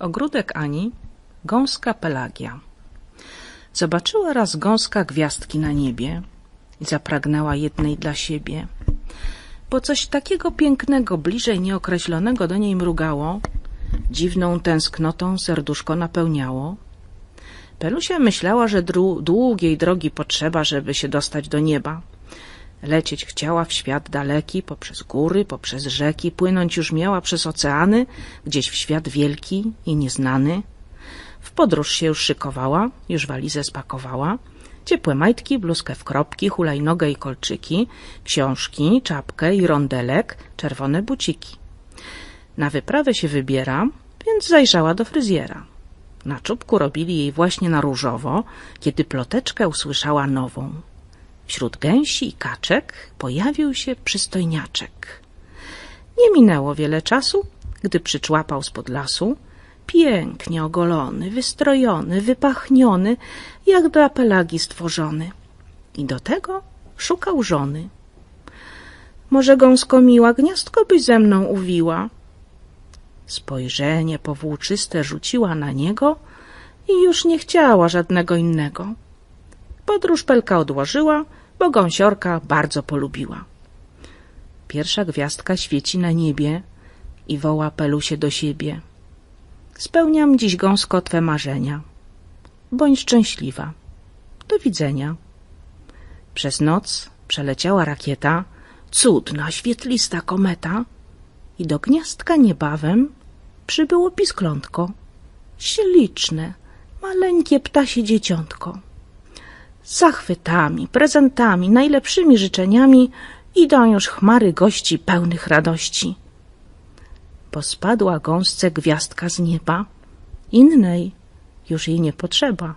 Ogródek Ani, gąska Pelagia. Zobaczyła raz gąska gwiazdki na niebie i zapragnęła jednej dla siebie. Bo coś takiego pięknego, bliżej nieokreślonego do niej mrugało, dziwną tęsknotą serduszko napełniało. Pelusia myślała, że długiej drogi potrzeba, żeby się dostać do nieba. Lecieć chciała w świat daleki, poprzez góry, poprzez rzeki, płynąć już miała przez oceany, gdzieś w świat wielki i nieznany. W podróż się już szykowała, już walizę spakowała, ciepłe majtki, bluzkę w kropki, hulajnogę i kolczyki, książki, czapkę i rondelek, czerwone buciki. Na wyprawę się wybiera, więc zajrzała do fryzjera. Na czubku robili jej właśnie na różowo, kiedy ploteczkę usłyszała nową. Wśród gęsi i kaczek pojawił się przystojniaczek. Nie minęło wiele czasu, gdy przyczłapał spod lasu, pięknie ogolony, wystrojony, wypachniony, jak dla Pelagi stworzony. I do tego szukał żony. Może gąsko miła, gniazdko byś ze mną uwiła. Spojrzenie powłóczyste rzuciła na niego i już nie chciała żadnego innego. Podróż Pelka odłożyła, bo gąsiorka bardzo polubiła. Pierwsza gwiazdka świeci na niebie i woła Pelusie do siebie. Spełniam dziś gąsko twe marzenia. Bądź szczęśliwa. Do widzenia. Przez noc przeleciała rakieta, cudna, świetlista kometa i do gniazdka niebawem przybyło pisklątko. Śliczne, maleńkie ptasie dzieciątko. Zachwytami, prezentami, najlepszymi życzeniami idą już chmary gości pełnych radości. Bo spadła gąsce gwiazdka z nieba, innej już jej nie potrzeba.